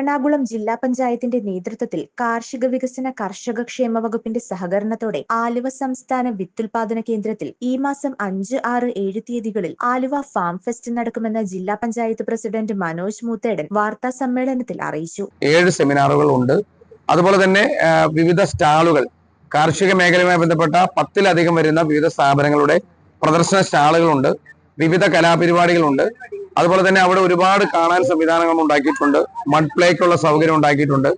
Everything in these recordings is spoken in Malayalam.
എറണാകുളം ജില്ലാ പഞ്ചായത്തിന്റെ നേതൃത്വത്തിൽ കാർഷിക വികസന കർഷക ക്ഷേമ വകുപ്പിന്റെ സഹകരണത്തോടെ ആലുവ സംസ്ഥാന വിത്തുൽപാദന കേന്ദ്രത്തിൽ ഈ മാസം അഞ്ച് ആറ് ഏഴ് തീയതികളിൽ ആലുവ ഫാം ഫെസ്റ്റ് നടക്കുമെന്ന് ജില്ലാ പഞ്ചായത്ത് പ്രസിഡന്റ് മനോജ് മൂത്തേടൻ വാർത്താ സമ്മേളനത്തിൽ അറിയിച്ചു. ഏഴ് സെമിനാറുകൾ ഉണ്ട്. അതുപോലെ തന്നെ വിവിധ സ്റ്റാളുകൾ കാർഷിക മേഖലയുമായി ബന്ധപ്പെട്ട പത്തിലധികം വരുന്ന വിവിധ സ്ഥാപനങ്ങളുടെ പ്രദർശന സ്റ്റാളുകളുണ്ട്. വിവിധ കലാപരിപാടികളുണ്ട്. അതുപോലെ തന്നെ അവിടെ ഒരുപാട് കാണാൻ സംവിധാനങ്ങൾ ഉണ്ടാക്കിയിട്ടുണ്ട്. മഡ് സൗകര്യം ഉണ്ടാക്കിയിട്ടുണ്ട്.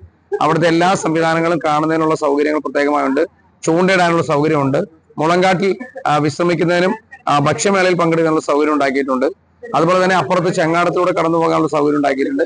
അവിടുത്തെ എല്ലാ സംവിധാനങ്ങളും കാണുന്നതിനുള്ള സൗകര്യങ്ങൾ പ്രത്യേകമായുണ്ട്. ചൂണ്ടയിടാനുള്ള സൗകര്യമുണ്ട്. മുളങ്കാട്ടിൽ വിശ്രമിക്കുന്നതിനും ഭക്ഷ്യമേളയിൽ പങ്കെടുക്കാനുള്ള സൗകര്യം ഉണ്ടാക്കിയിട്ടുണ്ട്. അതുപോലെ തന്നെ അപ്പുറത്ത് ചെങ്ങാടത്തിലൂടെ കടന്നു പോകാനുള്ള സൗകര്യം ഉണ്ടാക്കിയിട്ടുണ്ട്.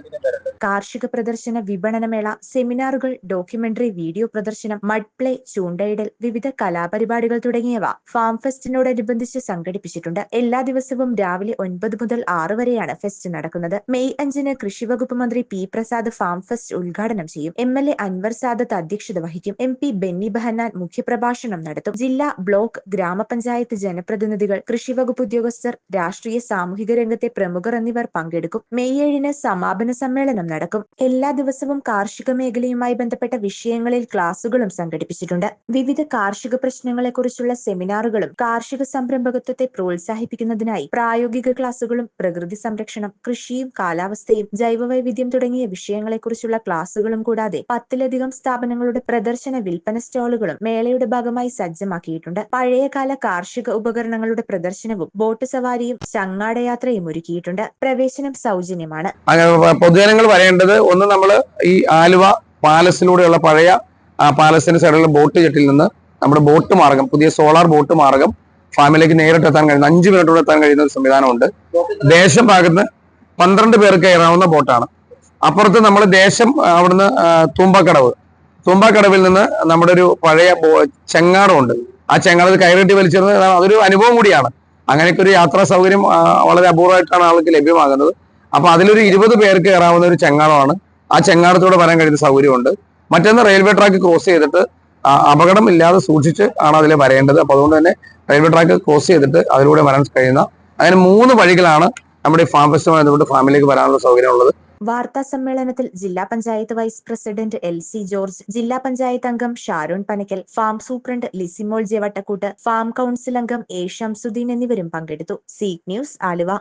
കാർഷിക പ്രദർശന വിപണനമേള സെമിനാറുകൾ ഡോക്യുമെന്ററി വീഡിയോ പ്രദർശനം മഡ് പ്ലേ ചൂണ്ടയിടൽ വിവിധ കലാപരിപാടികൾ തുടങ്ങിയവ ഫാം ഫെസ്റ്റിനോടനുബന്ധിച്ച് സംഘടിപ്പിച്ചിട്ടുണ്ട്. എല്ലാ ദിവസവും രാവിലെ ഒൻപത് മുതൽ ആറ് വരെയാണ് ഫെസ്റ്റ് നടക്കുന്നത്. മെയ് അഞ്ചിന് കൃഷിവകുപ്പ് മന്ത്രി പി പ്രസാദ് ഫാം ഫെസ്റ്റ് ഉദ്ഘാടനം ചെയ്യും. M L A Anvar Sadath അധ്യക്ഷത വഹിക്കും. എം പി ബെന്നി ബെഹന്നാൻ മുഖ്യപ്രഭാഷണം നടത്തും. ജില്ലാ ബ്ലോക്ക് ഗ്രാമപഞ്ചായത്ത് ജനപ്രതിനിധികൾ കൃഷിവകുപ്പ് ഉദ്യോഗസ്ഥർ രാഷ്ട്രീയ സാമൂഹിക രംഗത്തെ പ്രമുഖർ എന്നിവർ പങ്കെടുക്കും. മെയ് ഏഴിന് സമാപന സമ്മേളനം നടക്കും. എല്ലാ ദിവസവും കാർഷിക മേഖലയുമായി ബന്ധപ്പെട്ട വിഷയങ്ങളിൽ ക്ലാസുകളും സംഘടിപ്പിച്ചിട്ടുണ്ട്. വിവിധ കാർഷിക പ്രശ്നങ്ങളെക്കുറിച്ചുള്ള സെമിനാറുകളും കാർഷിക സംരംഭകത്വത്തെ പ്രോത്സാഹിപ്പിക്കുന്നതിനായി പ്രായോഗിക ക്ലാസുകളും പ്രകൃതി സംരക്ഷണം കൃഷിയും കാലാവസ്ഥയും ജൈവവൈവിധ്യം തുടങ്ങിയ വിഷയങ്ങളെക്കുറിച്ചുള്ള ക്ലാസുകളും കൂടാതെ പത്തിലധികം സ്ഥാപനങ്ങളുടെ പ്രദർശന വിൽപ്പന സ്റ്റാളുകളും മേളയുടെ ഭാഗമായി സജ്ജമാക്കിയിട്ടുണ്ട്. പഴയകാല കാർഷിക ഉപകരണങ്ങളുടെ പ്രദർശനവും ബോട്ട് സവാരിയും ചങ്ങാടയാത്രയും ഒരുക്കിയിട്ടുണ്ട്. പ്രവേശനം സൗജന്യമാണ്. പൊതുജനങ്ങൾ വരേണ്ടത് ഒന്ന് നമ്മൾ ഈ ആലുവ പാലസിലൂടെയുള്ള പഴയ പാലസിന്റെ സൈഡിലുള്ള ബോട്ട് ജെട്ടിൽ നിന്ന് നമ്മുടെ ബോട്ട് മാർഗം പുതിയ സോളാർ ബോട്ട് മാർഗം ഫാമിലേക്ക് നേരിട്ട് എത്താൻ കഴിയുന്ന അഞ്ച് മിനിറ്റോടെ എത്താൻ കഴിയുന്ന ഒരു സംവിധാനമുണ്ട്. ദേശം ഭാഗത്ത് പന്ത്രണ്ട് പേർക്ക് കയറാവുന്ന ബോട്ടാണ് അപ്പുറത്ത് നമ്മൾ ദേശം അവിടുന്ന് തുമ്പക്കടവ് തൂമ്പക്കടവ്. തൂമ്പക്കടവിൽ നിന്ന് നമ്മുടെ ഒരു പഴയ ചെങ്ങാടമുണ്ട് ആ ചെങ്ങാടത്തിൽ കയറിട്ട് വലിച്ചിരുന്നത് അതൊരു അനുഭവം കൂടിയാണ്. അങ്ങനെയൊക്കെ ഒരു യാത്രാ സൗകര്യം വളരെ അപൂർവമായിട്ടാണ് ആൾക്ക് ലഭ്യമാകുന്നത്. അപ്പൊ അതിലൊരു ഇരുപത് പേർക്ക് കയറാവുന്ന ഒരു ചെങ്ങാടമാണ് ആ ചെങ്ങാടത്തോടെ വരാൻ കഴിയുന്ന സൗകര്യമുണ്ട്. മറ്റൊന്ന് റെയിൽവേ ട്രാക്ക് ക്രോസ് ചെയ്തിട്ട് അപകടമില്ലാതെ സൂക്ഷിച്ച് ആണ് അതിൽ വരേണ്ടത്. അപ്പൊ അതുകൊണ്ട് തന്നെ റെയിൽവേ ട്രാക്ക് ക്രോസ് ചെയ്തിട്ട് അതിലൂടെ വരാൻ കഴിയുന്ന അങ്ങനെ മൂന്ന് വഴികളാണ് നമ്മുടെ ഫാം ഫെസ്റ്റുമായി ബന്ധപ്പെട്ട് ഫാമിലേക്ക് വരാനുള്ള സൗകര്യം ഉള്ളത് വാർത്താ സമ്മേളനത്തിൽ ജില്ലാ panchayat vice president L C George ജില്ലാ പഞ്ചായത്ത് അംഗം Sharon Panakkal farm superintendent Lisimol J Vattakkoottu farm council അംഗം എ ഷംസുദ്ദീൻ എന്നിവരും പങ്കെടുത്തു. Seat news Aluva.